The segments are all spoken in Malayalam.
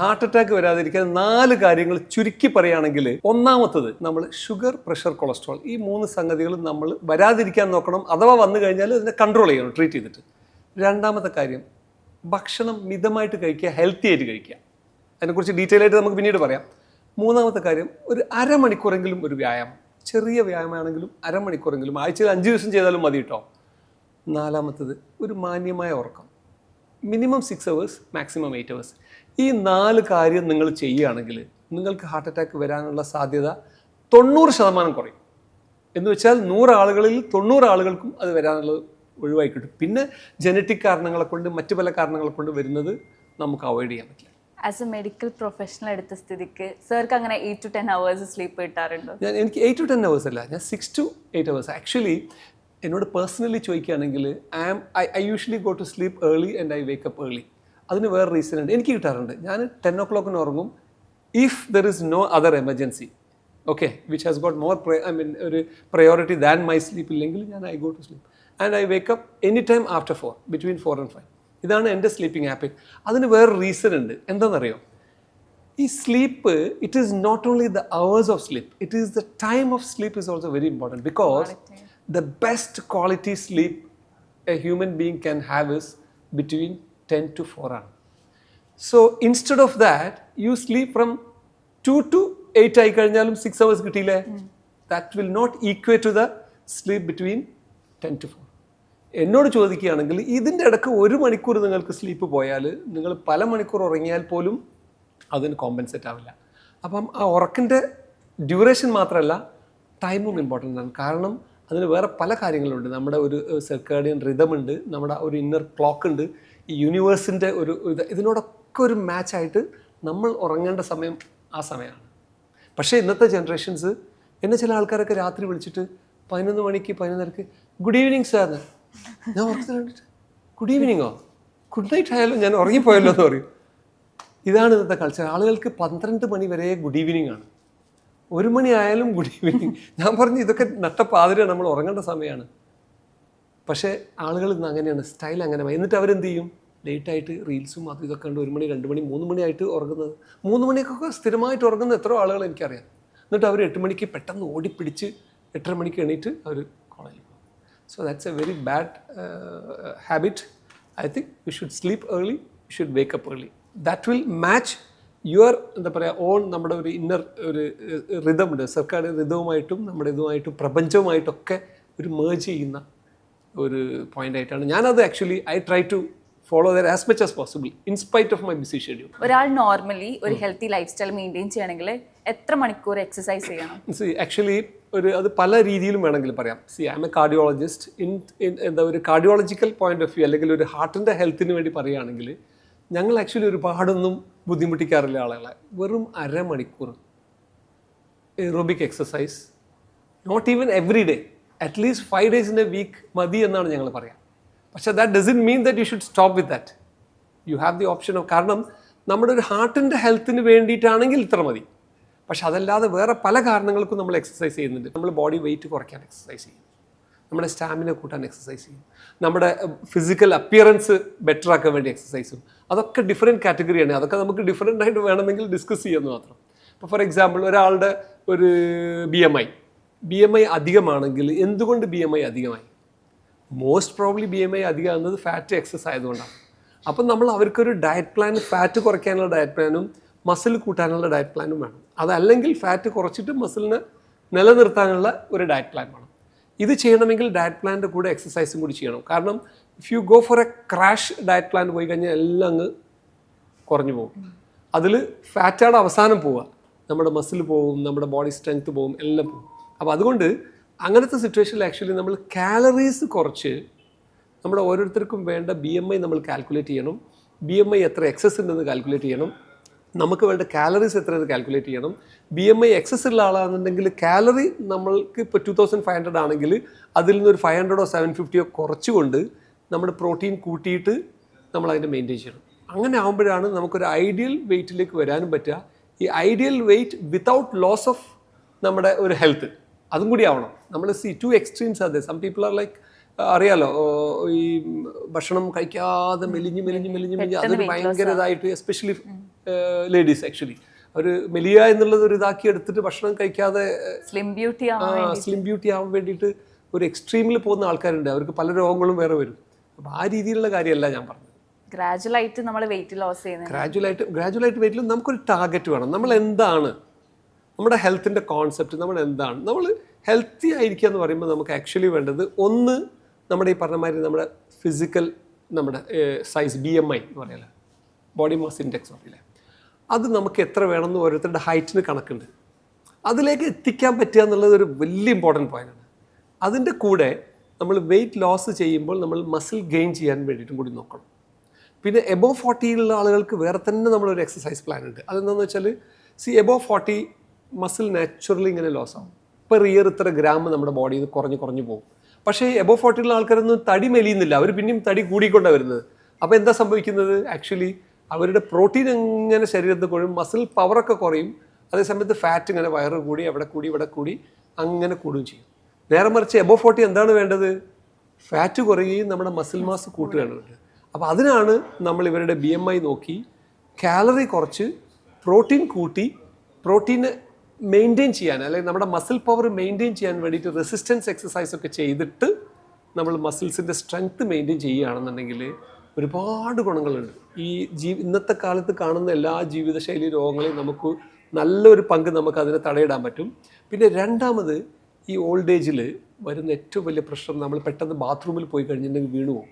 ഹാർട്ട് അറ്റാക്ക് വരാതിരിക്കാൻ നാല് കാര്യങ്ങൾ ചുരുക്കി പറയുകയാണെങ്കിൽ ഒന്നാമത്തത് നമ്മൾ ഷുഗർ പ്രഷർ കൊളസ്ട്രോൾ ഈ മൂന്ന് സംഗതികളും നമ്മൾ വരാതിരിക്കാൻ നോക്കണം. അഥവാ വന്നു കഴിഞ്ഞാൽ അതിനെ കൺട്രോൾ ചെയ്യണം ട്രീറ്റ് ചെയ്തിട്ട്. രണ്ടാമത്തെ കാര്യം ഭക്ഷണം മിതമായിട്ട് കഴിക്കുക ഹെൽത്തി ആയിട്ട് കഴിക്കുക. അതിനെക്കുറിച്ച് ഡീറ്റെയിൽ ആയിട്ട് നമുക്ക് പിന്നീട് പറയാം. മൂന്നാമത്തെ കാര്യം ഒരു അരമണിക്കൂറെങ്കിലും ഒരു വ്യായാമം. ചെറിയ വ്യായാമമാണെങ്കിലും അരമണിക്കൂറെങ്കിലും ആഴ്ചയിൽ അഞ്ച് ദിവസം ചെയ്താലും മതി കേട്ടോ നാലാമത്തത് ഒരു മാന്യമായ ഉറക്കം. Minimum six hours maximum eight hours ഈ നാല് കാര്യം നിങ്ങൾ ചെയ്യുകയാണെങ്കിൽ നിങ്ങൾക്ക് ഹാർട്ട് അറ്റാക്ക് വരാനുള്ള സാധ്യത തൊണ്ണൂറ് ശതമാനം കുറയും. എന്ന് വെച്ചാൽ നൂറ് ആളുകളിൽ തൊണ്ണൂറ് ആളുകൾക്കും അത് വരാനുള്ളത് ഒഴിവായി കിട്ടും. പിന്നെ ജനറ്റിക് കാരണങ്ങളെ കൊണ്ട് മറ്റു പല കാരണങ്ങളെ കൊണ്ട് വരുന്നത് നമുക്ക് അവോയ്ഡ് ചെയ്യാൻ പറ്റില്ല. ആസ് എ മെഡിക്കൽ പ്രൊഫഷണൽ എടുത്ത സ്ഥിതിക്ക് സാർക്ക് അങ്ങനെ eight to ten hours sleep കിട്ടാറുണ്ടോ? ഞാൻ എനിക്ക് എയ്റ്റ് ടു ടെൻ അവേഴ്സ് അല്ല ഞാൻ six to eight hours actually എന്നോട് പേഴ്സണലി ചോദിക്കുകയാണെങ്കിൽ I am I I usually go to sleep early and I wake up early അതിന് വേറെ റീസൺ ഉണ്ട്. എനിക്ക് കിട്ടാറുണ്ട്. ഞാൻ ടെൻ ഒ ക്ലോക്കിന് ഉറങ്ങും. If there is no other emergency okay which has got more I mean ഒരു പ്രയോറിറ്റി ദാൻ മൈ സ്ലീപ്പ് ഇല്ലെങ്കിൽ ഞാൻ I go to sleep and I wake up any time after four between four and five ഇതാണ് എന്റെ സ്ലീപ്പിംഗ് ഹാബിറ്റ് അതിന് വേറെ റീസൺ ഉണ്ട്. എന്താണെന്നറിയോ? ഈ sleep it is not only the hours of sleep it is the time of sleep is also very important because the best quality sleep a human being can have is between ten to four ആണ്. So instead of that you sleep from two to eight ആയി കഴിഞ്ഞാലും സിക്സ് അവേഴ്സ് കിട്ടിയില്ലേ? That will not equate to the sleep between ten to four എന്നോട് ചോദിക്കുകയാണെങ്കിൽ ഇതിന്റെ ഇടയ്ക്ക് ഒരു മണിക്കൂർ നിങ്ങൾക്ക് സ്ലീപ്പ് പോയാൽ നിങ്ങൾ പല മണിക്കൂർ ഉറങ്ങിയാൽ പോലും അതിന് കോമ്പൻസേറ്റ് ആവില്ല. അപ്പം ആ ഉറക്കിന്റെ ഡ്യൂറേഷൻ മാത്രമല്ല ടൈമും ഇമ്പോർട്ടന്റ് ആണ്. കാരണം അതിന് വേറെ പല കാര്യങ്ങളുണ്ട്. നമ്മുടെ ഒരു സെർക്കാഡിയൻ റിതം ഉണ്ട്. നമ്മുടെ ഒരു ഇന്നർ ക്ലോക്ക് ഉണ്ട്. യൂണിവേഴ്സിന്റെ ഒരു ഇത് ഇതിനോടൊക്കെ ഒരു മാച്ചായിട്ട് നമ്മൾ ഉറങ്ങേണ്ട സമയം ആ സമയമാണ്. പക്ഷേ ഇന്നത്തെ ജനറേഷൻസ് എന്നെ ചില ആൾക്കാരൊക്കെ രാത്രി വിളിച്ചിട്ട് പതിനൊന്ന് മണിക്ക് പതിനൊന്നരക്ക് ഗുഡ് ഈവനിങ് സാർ ഞാൻ ഉറക്കത്തിൽ ഗുഡ് ഈവനിങ്ങോ ഗുഡ് നൈറ്റ് ആയാലും? ഞാൻ ഉറങ്ങിപ്പോയല്ലോ എന്ന് പറയും. ഇതാണ് ഇന്നത്തെ കൾച്ചർ ആളുകൾക്ക് പന്ത്രണ്ട് മണി വരെ ഗുഡ് ഈവനിങ് ആണ്. ഒരു മണി ആയാലും ഗുഡ് ഈവനിങ് ഞാൻ പറഞ്ഞു ഇതൊക്കെ നട്ടപ്പാതിര നമ്മൾ ഉറങ്ങേണ്ട സമയമാണ്. പക്ഷേ ആളുകൾ ഇന്ന് അങ്ങനെയാണ് സ്റ്റൈൽ അങ്ങനെ എന്നിട്ട് അവരെന്ത് ചെയ്യും? ലേറ്റ് ആയിട്ട് റീൽസും അതും ഇതൊക്കെ ഉണ്ട് ഒരു മണി രണ്ട് മണി മൂന്ന് മണിയായിട്ട് ഉറങ്ങുന്നത്. മൂന്ന് മണിക്കൊക്കെ സ്ഥിരമായിട്ട് ഉറങ്ങുന്ന എത്ര ആളുകൾ എനിക്കറിയാം. എന്നിട്ട് അവർ എട്ട് മണിക്ക് പെട്ടെന്ന് ഓടിപ്പിടിച്ച് എട്ടര മണിക്ക് എണീറ്റ് അവർ കോളേജിൽ പോകും. So that's a very bad habit I think you should sleep early you should wake up early that will match your എന്താ പറയുക ഓൺ നമ്മുടെ ഒരു ഇന്നർ ഒരു റിതം ഉണ്ട്. സർക്കാർ റിതവുമായിട്ടും നമ്മുടെ ഇതുമായിട്ടും പ്രപഞ്ചവുമായിട്ടൊക്കെ ഒരു മേജ് ചെയ്യുന്ന ഒരു പോയിന്റ് ആയിട്ടാണ്. ഞാനത് actually I try to follow there as much as possible in spite of my busy schedule ഒരാൾ നോർമലി ഒരു ഹെൽത്തി ലൈഫ് സ്റ്റൈൽ മെയിന്റെയിൻ ചെയ്യണമെങ്കിൽ എത്ര മണിക്കൂർ എക്സസൈസ് ചെയ്യണം? സി ആക്ച്വലി ഒരു അത് പല രീതിയിലും വേണമെങ്കിൽ പറയാം. C I M A cardiologist in എന്താ ഒരു കാർഡിയോളജിക്കൽ പോയിന്റ് ഓഫ് വ്യൂ അല്ലെങ്കിൽ ഒരു ഹാർട്ടിന്റെ ഹെൽത്തിന് വേണ്ടി പറയുകയാണെങ്കിൽ ഞങ്ങൾ ആക്ച്വലി ഒരുപാടൊന്നും ബുദ്ധിമുട്ടിക്കാറില്ല ആളുകളെ. വെറും അരമണിക്കൂർ aerobic exercise not even every day at least five days in a week മതി എന്നാണ് ഞങ്ങൾ പറയാം. പക്ഷേ that doesn't mean that you should stop with that you have the option of കാരണം നമ്മുടെ ഒരു ഹാർട്ടിന്റെ ഹെൽത്തിന് വേണ്ടിയിട്ടാണെങ്കിൽ ഇത്ര മതി. പക്ഷെ അതല്ലാതെ വേറെ പല കാരണങ്ങൾക്കും നമ്മൾ എക്സസൈസ് ചെയ്യുന്നുണ്ട്. നമ്മൾ ബോഡി വെയിറ്റ് കുറയ്ക്കാൻ എക്സസൈസ് ചെയ്യും നമ്മുടെ സ്റ്റാമിന കൂട്ടാൻ എക്സസൈസ് ചെയ്യും നമ്മുടെ ഫിസിക്കൽ അപ്പിയറൻസ് ബെറ്റർ ആക്കാൻ വേണ്ടി എക്സസൈസും അതൊക്കെ ഡിഫറെന്റ് കാറ്റഗറിയാണ് അതൊക്കെ നമുക്ക് ഡിഫറെന്റ് ആയിട്ട് വേണമെങ്കിൽ ഡിസ്കസ് ചെയ്യുമെന്ന് മാത്രം. ഇപ്പോൾ ഫോർ എക്സാമ്പിൾ ഒരാളുടെ ഒരു B M I B M I അധികമാണെങ്കിൽ എന്തുകൊണ്ട് ബി എം ഐ അധികമായി? Most probably B M I അധികമാകുന്നത് fat excess ആയതുകൊണ്ടാണ്. അപ്പം നമ്മൾ അവർക്കൊരു ഡയറ്റ് പ്ലാൻ ഫാറ്റ് കുറയ്ക്കാനുള്ള ഡയറ്റ് പ്ലാനും മസിൽ കൂട്ടാനുള്ള ഡയറ്റ് പ്ലാനും വേണം. അതല്ലെങ്കിൽ ഫാറ്റ് കുറച്ചിട്ട് മസിലിന് നിലനിർത്താനുള്ള ഒരു ഡയറ്റ് പ്ലാൻ വേണം. ഇത് ചെയ്യണമെങ്കിൽ ഡയറ്റ് പ്ലാനിന്റെ കൂടെ എക്സസൈസും കൂടി ചെയ്യണം. കാരണം if you go for a crash diet plan പോയി കഴിഞ്ഞാൽ എല്ലാം അങ്ങ് കുറഞ്ഞു പോകും. അതിൽ ഫാറ്റാണ് അവസാനം പോവുക. നമ്മുടെ മസിൽ പോവും നമ്മുടെ ബോഡി സ്ട്രെങ്ത് പോവും എല്ലാം പോവും അപ്പോൾ അതുകൊണ്ട് അങ്ങനത്തെ സിറ്റുവേഷനിൽ ആക്ച്വലി നമ്മൾ കാലറീസ് കുറച്ച് നമ്മുടെ ഓരോരുത്തർക്കും വേണ്ട ബി എം ഐ നമ്മൾ കാൽക്കുലേറ്റ് ചെയ്യണം. ബി എം ഐ എത്ര എക്സസ് ഉണ്ടെന്ന് കാൽക്കുലേറ്റ് ചെയ്യണം. നമുക്ക് വേണ്ട കാലറീസ് എത്രയെന്ന് കാൽക്കുലേറ്റ് ചെയ്യണം. ബി എം ഐ എക്സസ് ഉള്ള ആളാണെന്നുണ്ടെങ്കിൽ കാലറി നമ്മൾക്ക് ഇപ്പോൾ ടു തൗസൻഡ് ഫൈവ് ഹൺഡ്രഡ് ആണെങ്കിൽ അതിൽ നിന്നൊരു ഫൈവ് ഹൺഡ്രഡോ സെവൻ ഫിഫ്റ്റിയോ കുറച്ചുകൊണ്ട് നമ്മുടെ പ്രോട്ടീൻ കൂട്ടിയിട്ട് നമ്മൾ അതിനെ മെയിന്റെയിൻ ചെയ്യണം. അങ്ങനെ ആകുമ്പോഴാണ് നമുക്കൊരു ഐഡിയൽ വെയിറ്റിലേക്ക് വരാനും പറ്റുക. ഈ ideal weight without loss of നമ്മുടെ ഒരു ഹെൽത്ത് അതും കൂടി ആവണം. നമ്മൾ സി ടു എക്സ്ട്രീംസ് അതെ. സം പീപ്പിൾ ആർ ലൈക്ക് അറിയാലോ ഈ ഭക്ഷണം കഴിക്കാതെ മെലിഞ്ഞ് മെലിഞ്ഞ് മെലിഞ്ഞ് മെലിഞ്ഞ് അതൊരു ഭയങ്കര ഇതായിട്ട് എസ്പെഷ്യലി ലേഡീസ് ആക്ച്വലി അവർ മെലിയ എന്നുള്ളത് ഒരു ഇതാക്കി എടുത്തിട്ട് ഭക്ഷണം കഴിക്കാതെ സ്ലിം ബ്യൂട്ടി സ്ലിം ബ്യൂട്ടി ആവാൻ വേണ്ടിയിട്ട് ഒരു എക്സ്ട്രീമിൽ പോകുന്ന ആൾക്കാരുണ്ട്. അവർക്ക് പല രോഗങ്ങളും വേറെ വരും. അപ്പോൾ ആ രീതിയിലുള്ള കാര്യമല്ല ഞാൻ പറഞ്ഞത്. ഗ്രാജുവലായിട്ട് നമ്മൾ വെയിറ്റ് ലോസ് ചെയ്യുന്നത്. ഗ്രാജുവലായിട്ട് ഗ്രാജുവലായിട്ട് വെയിറ്റിൽ നമുക്കൊരു ടാർഗറ്റ് വേണം. നമ്മൾ എന്താണ് നമ്മുടെ ഹെൽത്തിന്റെ കോൺസെപ്റ്റ് നമ്മൾ എന്താണ് നമ്മൾ ഹെൽത്തി ആയിരിക്കുക എന്ന് പറയുമ്പോൾ നമുക്ക് ആക്ച്വലി വേണ്ടത് ഒന്ന് നമ്മുടെ ഈ പറഞ്ഞ മാതിരി നമ്മുടെ ഫിസിക്കൽ നമ്മുടെ സൈസ് ബി എം ഐ എന്ന് പറയല്ലേ? ബോഡി മാസ് ഇൻഡെക്സ് പറയില്ലേ? അത് നമുക്ക് എത്ര വേണമെന്ന് ഓരോരുത്തരുടെ ഹൈറ്റിന് കണക്കുണ്ട്. അതിലേക്ക് എത്തിക്കാൻ പറ്റുക എന്നുള്ളത് ഒരു വലിയ ഇമ്പോർട്ടന്റ് പോയിന്റാണ് അതിന്റെ കൂടെ നമ്മൾ വെയിറ്റ് ലോസ് ചെയ്യുമ്പോൾ നമ്മൾ മസിൽ ഗെയിൻ ചെയ്യാൻ വേണ്ടിയിട്ടും കൂടി നോക്കണം. പിന്നെ എബോ ഫോർട്ടിയിലുള്ള ആളുകൾക്ക് വേറെ തന്നെ നമ്മളൊരു എക്സസൈസ് പ്ലാൻ ഉണ്ട്. അതെന്താണെന്ന് വെച്ചാൽ see above forty muscle naturally ഇങ്ങനെ ലോസ് ആവും. പെർ ഇയർ ഇത്ര ഗ്രാം നമ്മുടെ ബോഡിയിൽ നിന്ന് കുറഞ്ഞ് കുറഞ്ഞ് പോകും പക്ഷേ എബോ ഫോർട്ടിയിലുള്ള ആൾക്കാരൊന്നും തടി മെലിയുന്നില്ല. അവർ പിന്നെയും തടി കൂടിക്കൊണ്ടാണ് വരുന്നത്. അപ്പോൾ എന്താ സംഭവിക്കുന്നത്? ആക്ച്വലി അവരുടെ പ്രോട്ടീൻ എങ്ങനെ ശരീരത്തിൽ കൊഴും മസിൽ പവറൊക്കെ കുറയും. അതേസമയത്ത് ഫാറ്റ് ഇങ്ങനെ വയറ് കൂടി അവിടെ കൂടി ഇവിടെ കൂടി അങ്ങനെ കൂടുകയും ചെയ്യും. നേരെ മറിച്ച് എബോ ഫോർട്ടി എന്താണ് വേണ്ടത്? ഫാറ്റ് കുറയുകയും നമ്മുടെ മസിൽ മാസ് കൂട്ടുകയാണ് വേണ്ടത്. അപ്പോൾ അതിനാണ് നമ്മൾ ഇവരുടെ ബി എം ഐ നോക്കി കാലറി കുറച്ച് പ്രോട്ടീൻ കൂട്ടി പ്രോട്ടീന് മെയിന്റെയിൻ ചെയ്യാൻ അല്ലെങ്കിൽ നമ്മുടെ മസിൽ പവർ മെയിന്റെയിൻ ചെയ്യാൻ വേണ്ടിയിട്ട് റെസിസ്റ്റൻസ് എക്സസൈസ് ഒക്കെ ചെയ്തിട്ട് നമ്മൾ മസിൽസിന്റെ സ്ട്രെങ്ത് മെയിന്റെയിൻ ചെയ്യുകയാണെന്നുണ്ടെങ്കിൽ ഒരുപാട് ഗുണങ്ങളുണ്ട്. ഈ ജീ ഇന്നത്തെ കാലത്ത് കാണുന്ന എല്ലാ ജീവിതശൈലി രോഗങ്ങളെയും നമുക്ക് നല്ലൊരു പങ്ക് നമുക്ക് അതിനെ തടയിടാൻ പറ്റും. പിന്നെ രണ്ടാമത് ഈ ഓൾഡ് ഏജിൽ വരുന്ന ഏറ്റവും വലിയ പ്രശ്നം നമ്മൾ പെട്ടെന്ന് ബാത്റൂമിൽ പോയി കഴിഞ്ഞിട്ടുണ്ടെങ്കിൽ വീണു പോകും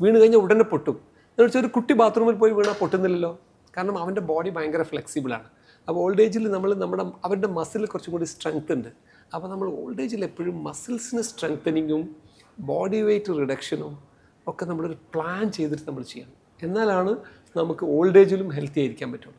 വീണ് കഴിഞ്ഞാൽ ഉടനെ പൊട്ടും. എന്ന് വെച്ചാൽ ഒരു കുട്ടി ബാത്റൂമിൽ പോയി വീണാൽ പൊട്ടുന്നില്ലല്ലോ. കാരണം അവന്റെ ബോഡി ഭയങ്കര ഫ്ലെക്സിബിളാണ് അപ്പോൾ ഓൾഡ് ഏജിൽ നമ്മൾ നമ്മുടെ അവരുടെ മസിൽ കുറച്ചും കൂടി സ്ട്രെങ്ത് ഉണ്ട്. അപ്പോൾ നമ്മൾ ഓൾഡ് ഏജിൽ എപ്പോഴും മസിൽസിന് സ്ട്രെങ്തനിങ്ങും ബോഡി വെയ്റ്റ് റിഡക്ഷനും ഒക്കെ നമ്മളൊരു പ്ലാൻ ചെയ്തിട്ട് നമ്മൾ ചെയ്യണം. എന്നാലാണ് നമുക്ക് ഓൾഡ് ഏജിലും ഹെൽത്തി ആയിരിക്കാൻ പറ്റുള്ളൂ.